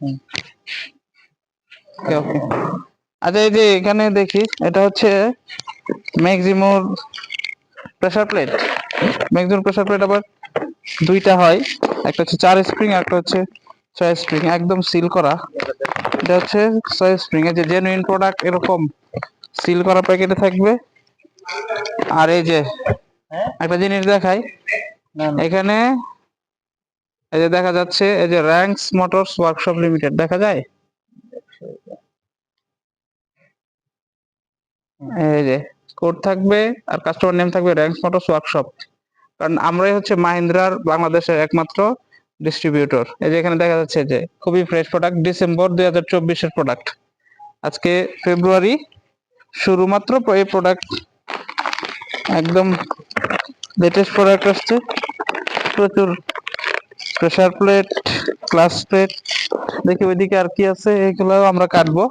হুম। ওকে ওকে আচ্ছা এই যে এখানে দেখি এটা হচ্ছে ম্যাক্সিমোর প্রেসার প্লেট। ম্যাক্সিমোর প্রেসার প্লেট আবার দুইটা হয়। একটা হচ্ছে চার স্প্রিং একটা হচ্ছে ছয় স্প্রিং একদম সিল করা। এটা হচ্ছে ছয় স্প্রিং এই যে জেনুইন প্রোডাক্ট এরকম সিল করা প্যাকেটে থাকবে। আর এই যে একটা জিনিস দেখাই। এখানে এই যে দেখা যাচ্ছে, এই যে র্যাঙ্কস মোটরস ওয়ার্কশপ লিমিটেড দেখা যায়? এই যে কোড থাকবে আর কাস্টমার নেম থাকবে র্যাঙ্কস মোটরস ওয়ার্কশপ কারণ আমরাই হচ্ছে মাহিন্দ্রার বাংলাদেশের একমাত্র ডিস্ট্রিবিউটর এই যে এখানে দেখা যাচ্ছে যে, খুবই ফ্রেশ প্রোডাক্ট ডিসেম্বর দুই হাজার চব্বিশের প্রোডাক্ট আজকে ফেব্রুয়ারি শুধুমাত্র এই প্রোডাক্ট একদম লেটেস্ট প্রোডাক্ট আসছে। প্রচুর প্রেসার প্লেট ক্লাস প্লেট দেখি ওইদিকে আর কি আছে, এগুলো আমরা কাটবো।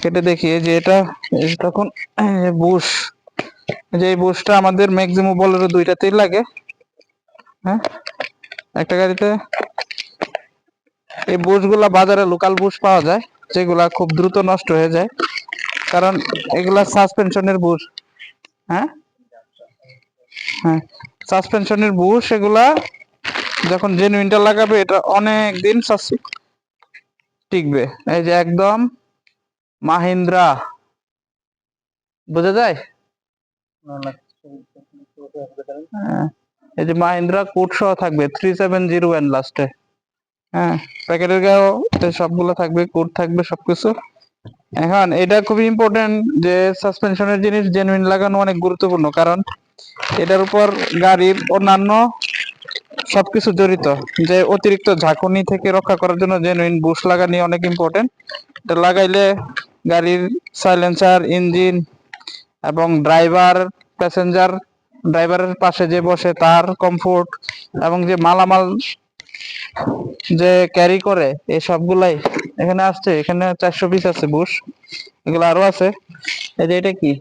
কেটে দেখি যে এটা তখন বুশ যে এই বুশটা আমাদের ম্যাক্সিমাম বলেরো দুইটাতেই লাগে। হ্যাঁ? একটা গাড়িতে, এই বুশগুলা বাজারে লোকাল বুশ পাওয়া যায়, যেগুলা খুব দ্রুত নষ্ট হয়ে যায়। কারণ এগুলা সাসপেনশনের বুশ হ্যাঁ? হ্যাঁ সাসপেনশনের বুশ এগুলা যখন জেনুইনটা লাগাবে এটা অনেক দিন টিকবে। এই যে একদম মাহিন্দ্রা। বোঝা যায়? হ্যাঁ, এই যে মাহিন্দ্রা কোড সহ থাকবে থ্রি সেভেন জিরো ওয়ান লাস্টে হ্যাঁ প্যাকেটের গায়েও সবগুলো থাকবে কোড থাকবে সবকিছু। এখন এটা খুবই ইম্পর্টেন্ট যে সাসপেনশনের জিনিস জেনুইন লাগানো অনেক গুরুত্বপূর্ণ কারণ এটার উপর গাড়ির অন্যান্য সবকিছু জড়িত। যে অতিরিক্ত ঝাঁকুনি থেকে রক্ষা করার জন্য জেনুইন বুশ লাগানি অনেক ইম্পর্টেন্ট এটা লাগাইলে গাড়ির সাইলেন্সার ইঞ্জিন এবং ড্রাইভার প্যাসেঞ্জার ড্রাইভারের পাশে যে বসে তার কমফোর্ট এবং যে মালামাল যে ক্যারি করে, এই সবগুলাই এখানে আসছে। এখানে চারশো পিস আছে বুশ এগুলো আরও আছে। এই যে এটা কি?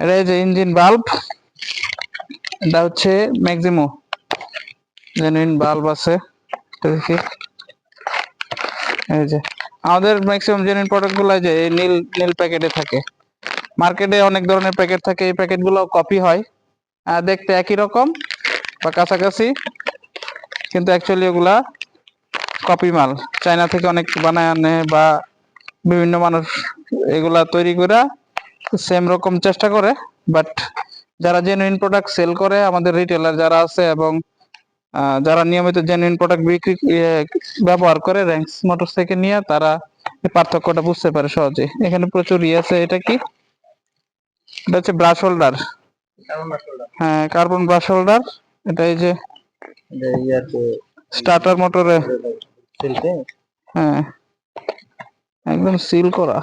এটা এই যে ইঞ্জিন বাল্ব এটা হচ্ছে ম্যাক্সিমো জেনুইন বাল্ব আছে দেখি। এই যে, আমাদের ম্যাক্সিমাম জেনুইন প্রোডাক্টগুলো যে এই নীল নীল প্যাকেটে থাকে। মার্কেটে অনেক ধরনের প্যাকেট থাকে, এই প্যাকেটগুলো কপি হয়। দেখতে একই রকম বা কাছাকাছি, কিন্তু অ্যাকচুয়ালি ওগুলা কপি মাল। চায়না থেকে অনেক বানায় আনে বা বিভিন্ন মানুষ এগুলা তৈরি করে সেম রকম চেষ্টা করে। বাট যারা জেনুইন প্রোডাক্ট সেল করে, আমাদের রিটেলার যারা আছে এবং যারা নিয়মিত জেনুইন প্রোডাক্ট বিক্রি ব্যবহার করে র্যাঙ্কস মোটরস থেকে নিয়ে তারা এই পার্থক্যটা বুঝতে পারে সহজে এখানে প্রচুর ইয়ে আছে এটা কি? এটা হচ্ছে ব্রাশ হোল্ডার হ্যাঁ কার্বন ব্রাশ হোল্ডার এটা এই যে স্টার্টার মোটরে হ্যাঁ একদম সিল করা।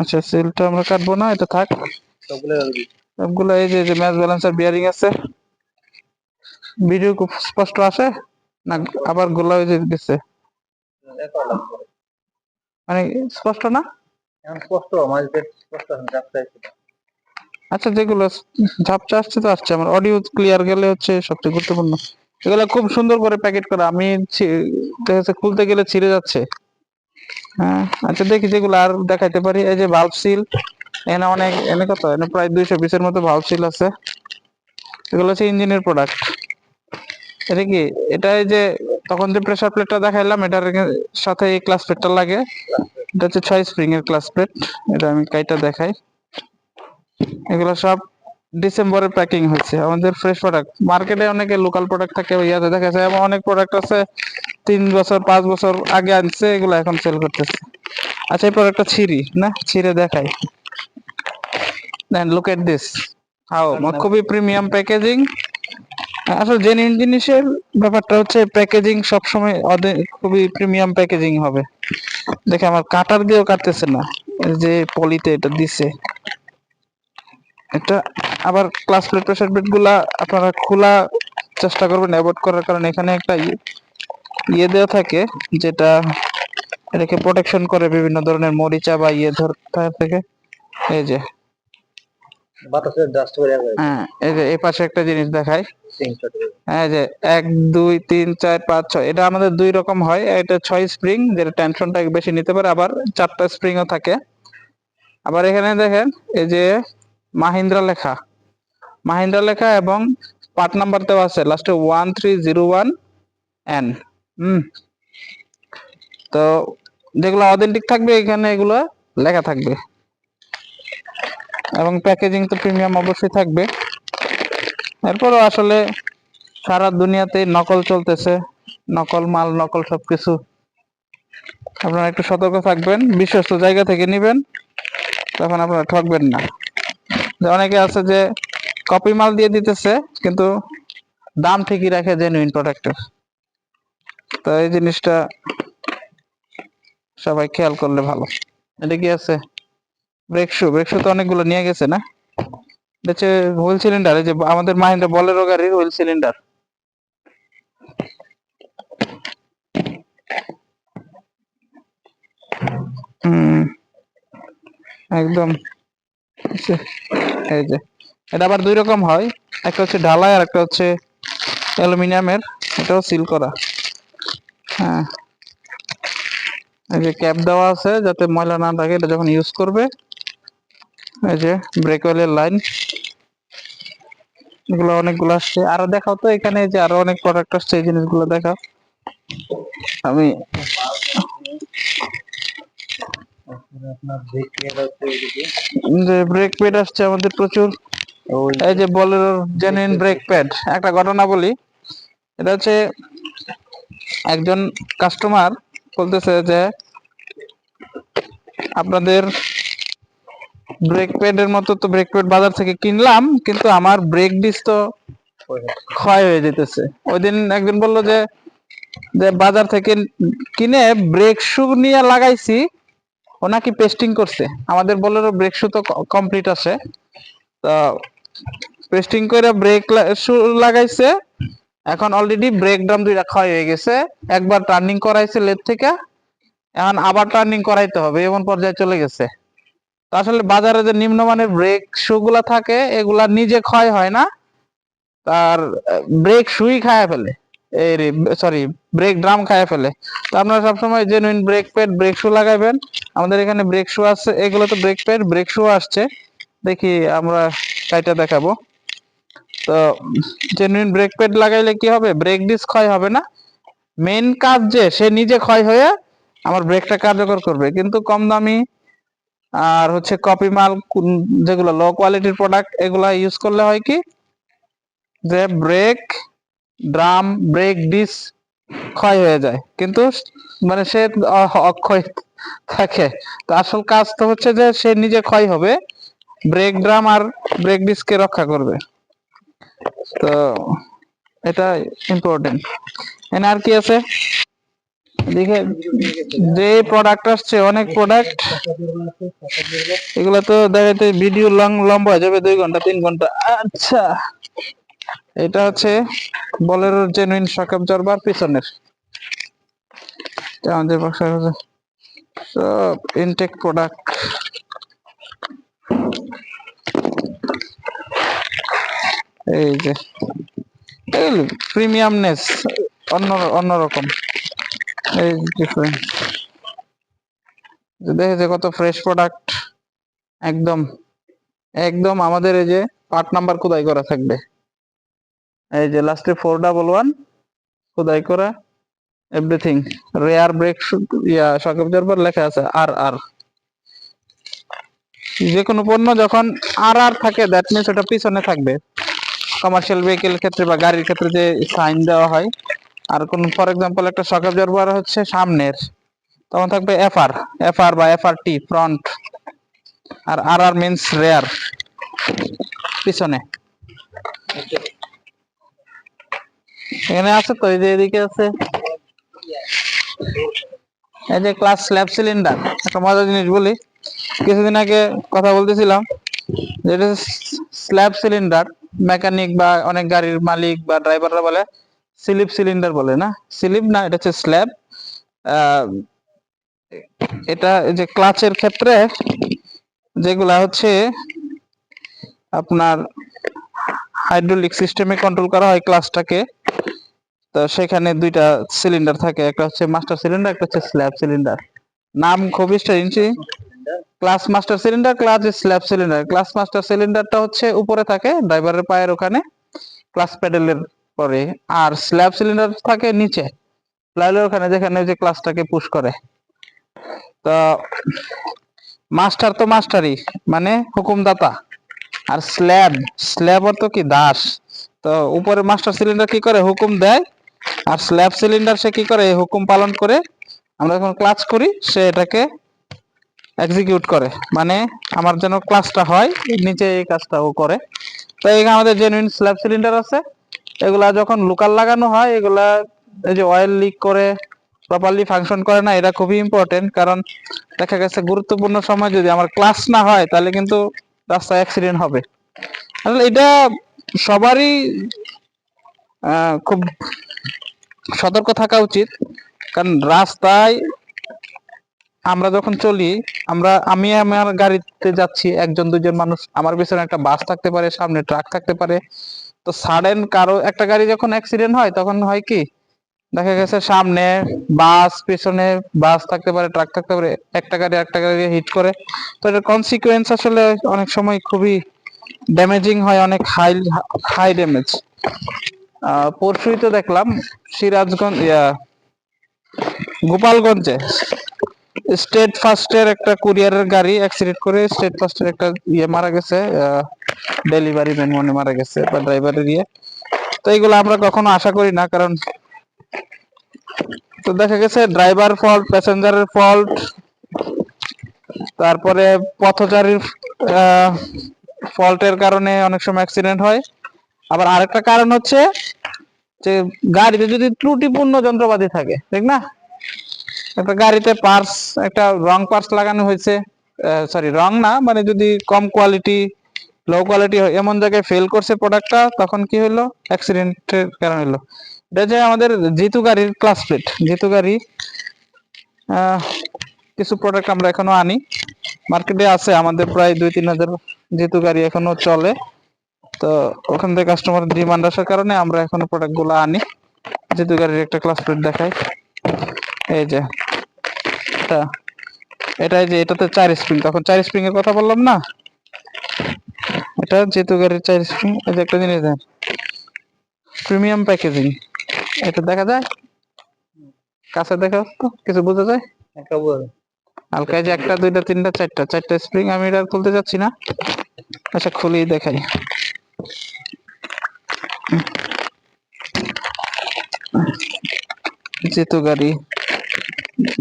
আচ্ছা সিলটা আমরা কাটবো না এটা থাক। সবগুলো এই যে যে ম্যাচ ব্যালেন্সার বিয়ারিং আছে। ভিডিও খুব স্পষ্ট আসে না আবার গোলা হয়ে গেছে মানে স্পষ্ট না? স্পষ্ট স্পষ্ট আচ্ছা যেগুলো ঝাপচা আসছে তো আসছে আমার অডিও ক্লিয়ার গেলে হচ্ছে সবচেয়ে গুরুত্বপূর্ণ। এগুলো খুব সুন্দর করে প্যাকেট করা আমি দেখা খুলতে গেলে ছিঁড়ে যাচ্ছে। হ্যাঁ আচ্ছা দেখি যেগুলো আর দেখাইতে পারি। এই যে ভালভ সিল এখানে অনেক এনে কত? এনে প্রায় দুইশো পিসের মতো ভালভ সিল আছে। এগুলো হচ্ছে ইঞ্জিনের প্রোডাক্ট এটা কি? এটা এই যে তখন যে প্রেসার প্লেটটা দেখাইলাম, এটার সাথে এই ক্লাস প্লেটটা লাগে। এটা হচ্ছে ছয় স্প্রিং এর ক্লাস প্লেট এটা আমি কাইটা দেখাই। এগুলো সব ডিসেম্বরের প্যাকিং হয়েছে আমাদের ফ্রেশ প্রোডাক্ট মার্কেটে অনেকে লোকাল প্রোডাক্ট থাকে ইয়াতে দেখা যায় এবং অনেক প্রোডাক্ট আছে, তিন বছর, পাঁচ বছর আগে আনছে, এগুলো এখন সেল করতেছে। আচ্ছা এই প্রোডাক্টটা ছিঁড়ি, না? ছিঁড়ে দেখাই। দেন লুক এট দিস হাও খুবই প্রিমিয়াম প্যাকেজিং আসলে জেনুইন জিনিসের ব্যাপারটা হচ্ছে প্যাকেজিং সবসময় খুবই প্রিমিয়াম প্যাকেজিং হবে। দেখে আমার কাটার দিয়েও কাটতেছে না। যে পলিতে এটা দিছে। এটা আবার ক্লাস প্লেট প্রেসার প্লেটগুলা আপনারা খোলা চেষ্টা করবেন অ্যাভয়েড করার কারণ এখানে একটা ইয়ে দেওয়া থাকে যেটা এটাকে প্রোটেকশন করে বিভিন্ন ধরনের মরিচা বা ইয়ে ধর থেকে। এই যে বাতাসের ডাস্ট যাবে হ্যাঁ এই যে এই পাশে একটা জিনিস দেখাই। হ্যাঁ যে এক দুই তিন চার পাঁচ ছয় এটা আমাদের দুই রকম হয়। এটা ছয় স্প্রিং যেটা টেনশনটা বেশি নিতে পারে। আবার চারটা স্প্রিংও থাকে। আবার এখানে দেখেন এই যে মাহিন্দ্রা লেখা। মাহিন্দ্রা লেখা এবং পার্ট নাম্বার দেওয়া আছে। লাস্টে one three zero one N হুম। তো যেগুলো অথেন্টিক থাকবে এখানে এগুলো লেখা থাকবে। এবং প্যাকেজিং তো প্রিমিয়াম অবশ্যই থাকবে। এরপরও আসলে সারা দুনিয়াতে নকল চলতেছে, নকল মাল, নকল সবকিছু। আপনারা একটু সতর্ক থাকবেন, বিশ্বস্ত জায়গা থেকে নেবেন, তখন আপনারা ঠকবেন না। অনেকে আছে যে কপি মাল দিয়ে দিতেছে, কিন্তু দাম ঠিকই রাখে জেনুইন প্রোডাক্টের তো এই জিনিসটা সবাই খেয়াল করলে ভালো। এটা কি আছে? ব্রেক শু ব্রেক শু তো অনেকগুলো নিয়ে গেছে না? হচ্ছে হুইল সিলিন্ডার এই যে আমাদের মাহিন্দ্রা বলেরো গাড়ির হুইল সিলিন্ডার একদম। এই যে, এটা আবার দুই রকম হয়। একটা হচ্ছে ঢালাই আর একটা হচ্ছে অ্যালুমিনিয়ামের, এটাও সিল করা। হ্যাঁ। এই যে ক্যাপ দেওয়া আছে যাতে ময়লা না থাকে, এটা যখন ইউজ করবে এই যে ব্রেক অয়েলের লাইন এগুলো অনেকগুলো আসছে। আরও দেখাও তো এখানে যে আরও অনেক প্রোডাক্ট আসছে এই জিনিসগুলো দেখাও। আমি যে ব্রেক প্যাড আসছে আমাদের প্রচুর। এই যে বলেরো জেনুইন ব্রেক প্যাড একটা ঘটনা বলি। এটা হচ্ছে একজন কাস্টমার বলতেছে যে আপনাদের ব্রেক প্যাডের মতো তো ব্রেক প্যাড বাজার থেকে কিনলাম, কিন্তু আমার ব্রেক ডিস তো ক্ষয় হয়ে যেতেছে। ওই দিন একজন বলল যে যে বাজার থেকে কিনে ব্রেক শু নিয়ে লাগাইছি, ও নাকি পেস্টিং করছে। আমাদের বলেরো ব্রেক শু তো কমপ্লিট আছে। তো পেস্টিং করে ব্রেক শু লাগাইছে, এখন অলরেডি ব্রেক ড্রাম দুইটা ক্ষয় হয়ে গেছে। একবার টার্নিং করাইছে লেট থেকে, এখন আবার টার্নিং করাইতে হবে, এমন পর্যায়ে চলে গেছে। তো আসলে বাজারে যে নিম্নমানের ব্রেক শু গুলা থাকে, এগুলা নিজে ক্ষয় হয় না। তার ব্রেক শুই খায় ফেলে। এই সরি ব্রেক ড্রাম খায় ফেলে। তো আপনারা সবসময় genuine brake pad brake shoe লাগাইবেন। আমাদের এখানে ব্রেক শু আছে এগুলো তো ব্রেক প্যাড ব্রেক শু আসছে। দেখি আমরা কাইটা দেখাবো। তো জেনুইন ব্রেক প্যাড লাগাইলে কি হবে? ব্রেক ডিস ক্ষয় হবে না। মেন কাজ যে, সে নিজে ক্ষয় হয়ে আমার ব্রেকটা কার্যকর করবে। কিন্তু কম দামি আর হচ্ছে কপি মাল যেগুলো লো কোয়ালিটির প্রোডাক্ট এগুলো ইউজ করলে হয় কি? যে ব্রেক ড্রাম ব্রেক ডিস ক্ষয় হয়ে যায়। কিন্তু মানে সে অক্ষয় থাকে। তো আসল কাজ তো হচ্ছে যে সে নিজে ক্ষয় হবে ব্রেক ড্রাম আর ব্রেক ডিসকে রক্ষা করবে। তো এটা ইম্পর্টেন্ট এখানে আর কি আছে? দেখে যে প্রোডাক্ট আসছে, অনেক প্রোডাক্ট এগুলো তো দেখাইতে ভিডিও লং লম্বা হয়ে যাবে দুই ঘণ্টা, তিন ঘণ্টা। আচ্ছা এটা হচ্ছে বলের জেনুইন শক অ্যাবজর্বার পিছনের। আমাদের সব ইনটেক প্রোডাক্ট এই যে প্রিমিয়ামনেস অন্য, অন্যরকম। এই ডিফারেন্ট দেখে কত ফ্রেশ প্রোডাক্ট একদম একদম আমাদের এই যে পার্ট নাম্বার খোদাই করা থাকবে। এই যে লাস্টে ফোর ডাবল ওয়ান খোদাই করা এভরিথিং রেয়ার ব্রেক ইয়া শক অবজারভার লেখা আছে আর আর যে কোনো পণ্য যখন আর আর থাকে দ্যাট মিনস ওটা পিছনে থাকবে। কমার্শিয়াল ভেহিকেল ক্ষেত্রে বা গাড়ির ক্ষেত্রে যে সাইন দেওয়া হয় আর কোন ফর এক্সাম্পল একটা শক অবজারভার হচ্ছে সামনের, তখন থাকবে এফআর এফআর বা এফআর টি ফ্রন্ট আর আর আর মিনস রেয়ার পিছনে। এখানে আছে তো, এই যে এদিকে আছে। এই যে ক্লাস স্ল্যাব সিলিন্ডার একটা মজার জিনিস বলি। কিছুদিন আগে কথা বলতেছিলাম যেটা স্ল্যাব সিলিন্ডার মেকানিক বা অনেক গাড়ির মালিক বা ড্রাইভাররা বলে স্লিপ সিলিন্ডার বলে, না? স্লিপ না, এটা হচ্ছে স্ল্যাব। এটা যে ক্লাচের ক্ষেত্রে যেগুলা হচ্ছে আপনার হাইড্রোলিক সিস্টেমে কন্ট্রোল করা হয় ক্লাসটাকে তো সেখানে দুইটা সিলিন্ডার থাকে, একটা হচ্ছে মাস্টার সিলিন্ডার, একটা হচ্ছে স্ল্যাব সিলিন্ডার। নাম খুবই strange clutch master cylinder clutch slave cylinder. Clutch master সিলিন্ডারটা হচ্ছে উপরে থাকে ড্রাইভারের পায়ের ওখানে। ক্লাস প্যাডেলের পরে আর স্ল্যাব সিলিন্ডার থাকে নিচে। প্লাইলের ওখানে যেখানে যে ক্লাসটাকে পুশ করে। তো মাস্টার তো মাস্টারই মানে হুকুমদাতা। আর স্ল্যাব স্ল্যাব অর্থ কি? দাস। তো উপরে মাস্টার সিলিন্ডার কি করে? হুকুম দেয়। আর স্ল্যাব সিলিন্ডার সে কি করে? হুকুম পালন করে। আমরা যখন ক্লাচ করি, সে এটাকে এক্সিকিউট করে। মানে আমার যেন ক্লাসটা হয়, নিচে এই কাজটা ও করে। তো এখানে আমাদের জেনুইন স্ল্যাব সিলিন্ডার আছে। এগুলা যখন লোকাল লাগানো হয়, এগুলা এই যে অয়েল লিক করে প্রপারলি ফাংশন করে না, এটা খুবই ইম্পর্টেন্ট কারণ দেখা গেছে গুরুত্বপূর্ণ সময় যদি আমার ক্লাস না হয়, তাহলে কিন্তু রাস্তায় অ্যাক্সিডেন্ট হবে। আসলে এটা সবারই খুব সতর্ক থাকা উচিত কারণ রাস্তায় আমরা যখন চলি, আমরা, আমি আমার গাড়িতে যাচ্ছি, একজন, দুজন মানুষ, আমার পিছনে একটা বাস থাকতে পারে, সামনে ট্রাক থাকতে পারে। তো সাডেন কারও, একটা গাড়ি যখন অ্যাক্সিডেন্ট হয়, তখন হয় কি? দেখা গেছে সামনে বাস পিছনে বাস থাকতে পারে ট্রাক থাকতে পারে, একটা গাড়ি একটা গাড়ি হিট করে। তো এটার কনসিকুয়েন্স আসলে অনেক সময় খুবই ড্যামেজিং হয়, অনেক হাই হাই ড্যামেজ পরশুই তো দেখলাম সিরাজগঞ্জ, ইয়া, গোপালগঞ্জে স্টেট ফার্স্টের একটা কুরিয়ারের গাড়ি অ্যাক্সিডেন্ট করে স্টেট ফার্স্টের একটা ইয়ে মারা গেছে ডেলিভারি ম্যান মনে মারা গেছে বা ড্রাইভারের ইয়ে। তো এইগুলো আমরা কখনো আশা করি না, কারণ তো দেখা গেছে ড্রাইভার ফল্ট প্যাসেঞ্জারের ফল্ট তারপরে পথচারীর ফল্টের কারণে অনেক সময় অ্যাক্সিডেন্ট হয়। আবার আরেকটা কারণ হচ্ছে যে গাড়িতে যদি ত্রুটিপূর্ণ যন্ত্রপাতি থাকে, ঠিক না? একটা গাড়িতে পার্স একটা রং পার্স লাগানো হয়েছে সরি রং না মানে যদি কম কোয়ালিটি লো কোয়ালিটি এমন জায়গায় ফেল করছে প্রোডাক্টটা তখন কি হলো অ্যাক্সিডেন্টের কারণ হলো এটা যে আমাদের জিতু গাড়ির ক্লাস প্লেট জিতু গাড়ি কিছু প্রোডাক্ট আমরা এখনও আনি। মার্কেটে আছে, আমাদের প্রায় দুই তিন হাজার জিতু গাড়ি এখনও চলে। তো ওখান থেকে কাস্টমার ডিমান্ড আসার কারণে আমরা এখনও প্রোডাক্টগুলো আনি। জিতু গাড়ির একটা ক্লাস প্লেট দেখাই। এই যে এটা এটাই যে এটাতে চার স্প্রিং তখন চার স্প্রিং এর কথা বললাম না? এটা যেহেতু গাড়ির চার স্প্রিং এই যে একটা জিনিস দেন প্রিমিয়াম প্যাকেজিং এটা দেখা যায়? কাছে দেখা তো কিছু বোঝা যায়? হালকা যে একটা দুইটা তিনটা চারটা চারটা স্প্রিং আমি এটা খুলতে যাচ্ছি না। আচ্ছা খুলি দেখাই। যেহেতু গাড়ি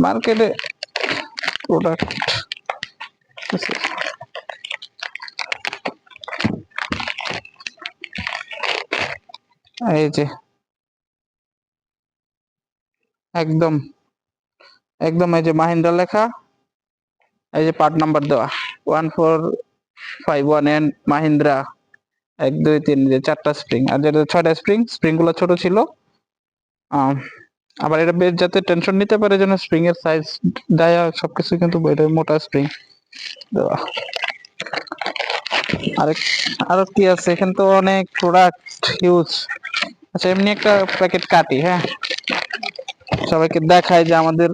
মার্কেটে প্রোডাক্ট এই যে একদম একদম এই যে মাহিন্দ্রা লেখা, এই যে পার্ট নাম্বার দেওয়া। One four five one N Mahindra, এক দুই তিন যে চারটা স্প্রিং আর যেটা ছয়টা স্প্রিং স্প্রিংগুলো ছোট ছিল। আবার এটা বেশ যাতে টেনশন নিতে পারে যেন স্প্রিং এর সাইজ ডায়া সবকিছু কিন্তু এটা মোটা স্প্রিং দেওয়া আরেক, আরও কি আছে? এখানে তো অনেক প্রোডাক্ট হিউজ আচ্ছা এমনি একটা প্যাকেট কাটি হ্যাঁ? সবাইকে দেখায় যে আমাদের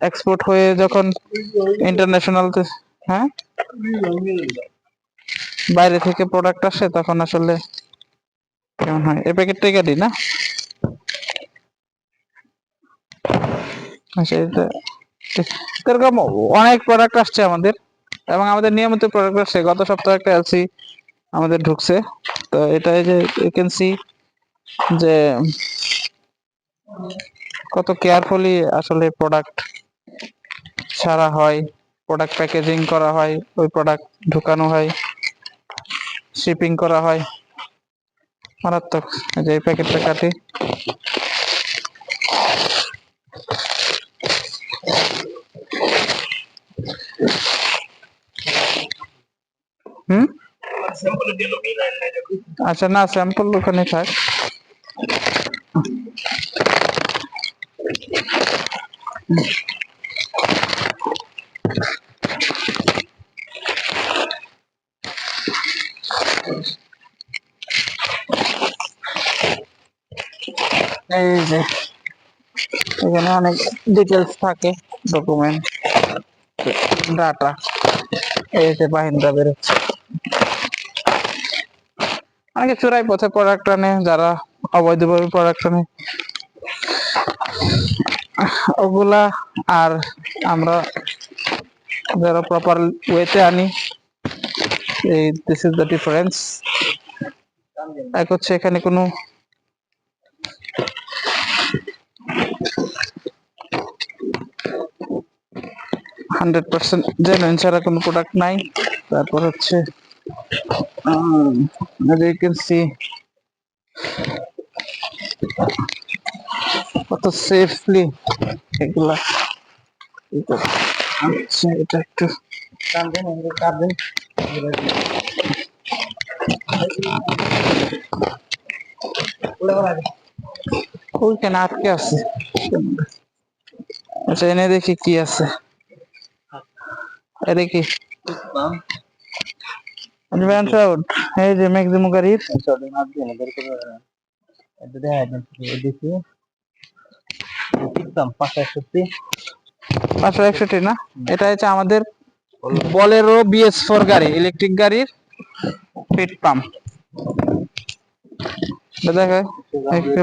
এক্সপোর্ট হয়ে যখন ইন্টারন্যাশনাল হ্যাঁ? বাইরে থেকে প্রোডাক্ট আসে, তখন আসলে কেমন হয়? এই প্যাকেটটাই কাটি, না। এরকম অনেক প্রোডাক্ট আসছে আমাদের এবং আমাদের নিয়মিত প্রোডাক্ট আসছে। গত সপ্তাহে একটা এলসি আমাদের ঢুকছে। তো এটা যে ভ্যাকেন্সি যে, কত কেয়ারফুলি আসলে প্রোডাক্ট ছাড়া হয় প্রোডাক্ট প্যাকেজিং করা হয়, ওই প্রোডাক্ট ঢুকানো হয় শিপিং করা হয়। মারাত্মক যে, এই প্যাকেটটা কাটি। अच्छा ना सैंपल लुकने था डिटेल्स थे डकुमेंट ডাটা। যে বাহিন্দা বেরোচ্ছে। অনেকে চোরাই পথে প্রোডাক্ট আনে, যারা অবৈধভাবে প্রোডাক্ট আনে। ওগুলা আর আমরা যারা প্রপার ওয়েতে আনি, এই দিস ইজ দ্য ডিফারেন্স এক হচ্ছে এখানে কোনো হান্ড্রেড পার্সেন্ট জেনুইন ছাড়া কোনো প্রোডাক্ট নাই। তারপর হচ্ছে সি কত সেফলি এগুলা আচ্ছা এটা একটু আটকে আছে। আচ্ছা এনে দেখি কি আছে। এটা এই যে ম্যাক্সিমো গাড়ির পাঁচশো একষট্টি না? এটা হচ্ছে আমাদের বলেরো বিএস গাড়ি ইলেকট্রিক গাড়ির ফিট পাম্প দেখায়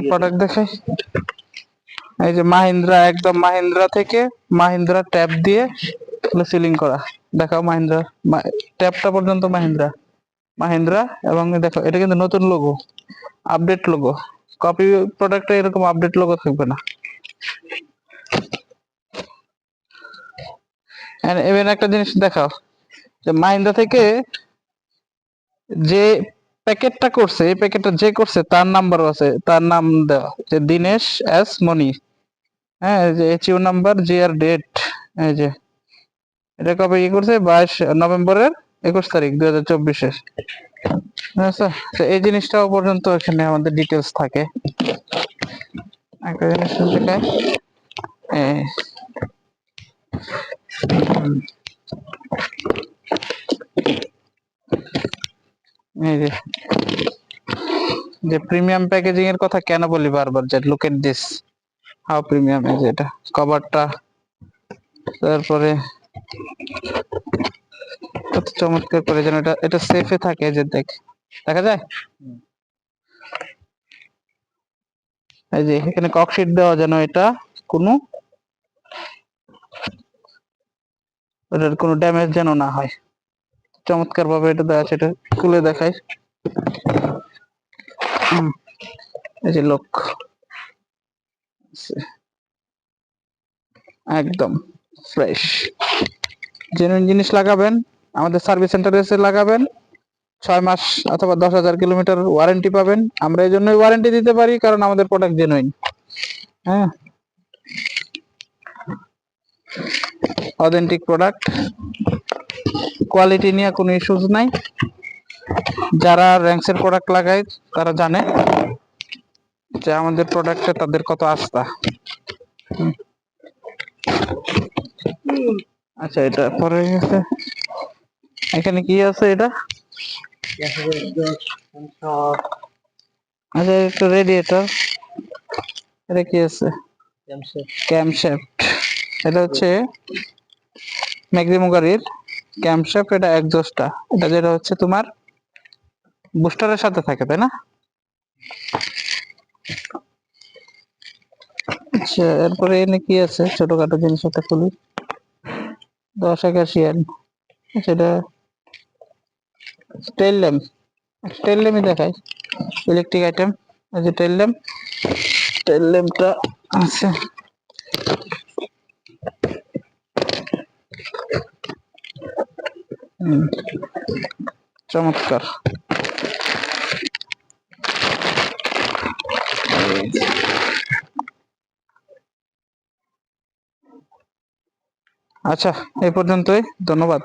প্রোডাক্ট দেখায় এই যে মাহিন্দ্রা, একদম মাহিন্দ্রা থেকে মাহিন্দ্রা ট্যাপ দিয়ে সিলিং করা। দেখাও মাহিন্দ্রা ট্যাপটা পর্যন্ত মাহিন্দ্রা। মাহিন্দ্রা এবং দেখো, এটা কিন্তু নতুন লোগো আপডেট লোগো কপি প্রোডাক্টে এরকম আপডেট লোগো থাকবে না। এবার একটা জিনিস দেখাও, যে মাহিন্দ্রা থেকে যে প্যাকেটটা করছে, এই প্যাকেটটা যে করছে, তার নাম্বারও আছে, তার নাম দেওয়া, যে দিনেশ এস মনি হ্যাঁ যে এইচইউ নাম্বার জি আর ডেট এই যে। এটা কবে করছে? নভেম্বরের একুশ তারিখ তো এই জিনিসটাও পর্যন্ত এখানে আমাদের ডিটেলস থাকে। এই। যে। যে প্রিমিয়াম প্যাকেজিং এর কথা কেন বলি বারবার? Look at this how premium এই যে এটা কভারটা। তারপরে কত চমৎকার করে যেন এটা এটা সেফে থাকে যে দেখ দেখা যায়। এই যে এখানে ককশিট দেওয়া যেন এটা কোনো এটার কোনো ড্যামেজ যেন না হয়। চমৎকার ভাবে এটা দেওয়া আছে এটা খুলে হুম, এই যে লোক একদম ফ্রেশ জেনুইন জিনিস লাগাবেন, আমাদের সার্ভিস সেন্টারে এসে লাগাবেন, ছয় মাস অথবা দশ হাজার কিলোমিটার ওয়ারেন্টি পাবেন। আমরা এই জন্যই ওয়ারেন্টি দিতে পারি, কারণ আমাদের প্রোডাক্ট জেনুইন হ্যাঁ? অথেন্টিক প্রোডাক্ট কোয়ালিটি নিয়ে কোনো ইস্যুস নাই। যারা র্যাঙ্কসের প্রোডাক্ট লাগায়, তারা জানে। যে আমাদের প্রোডাক্টে তাদের কত আস্থা? আচ্ছা এটা পরে গেছে। এখানে কি আছে এটা? আচ্ছা একটা রেডিয়েটর এটা কি আছে। ক্যামশ্যাফট এটা হচ্ছে ম্যাক্সিমো গাড়ির ক্যামশ্যাফট এটা একজস্টটা এটা যেটা হচ্ছে তোমার বুস্টারের সাথে থাকে, তাই না? আচ্ছা এরপরে এনে কি আছে? ছোটখাটো জিনিস একটা খুলি। দশ একাশি এন সেটা টেল ল্যাম্প টেল ল্যাম্পই দেখাই। ইলেকট্রিক আইটেম এই টেল ল্যাম্প টেল ল্যাম্পটা আছে। চমৎকার। আচ্ছা এই পর্যন্তই ধন্যবাদ।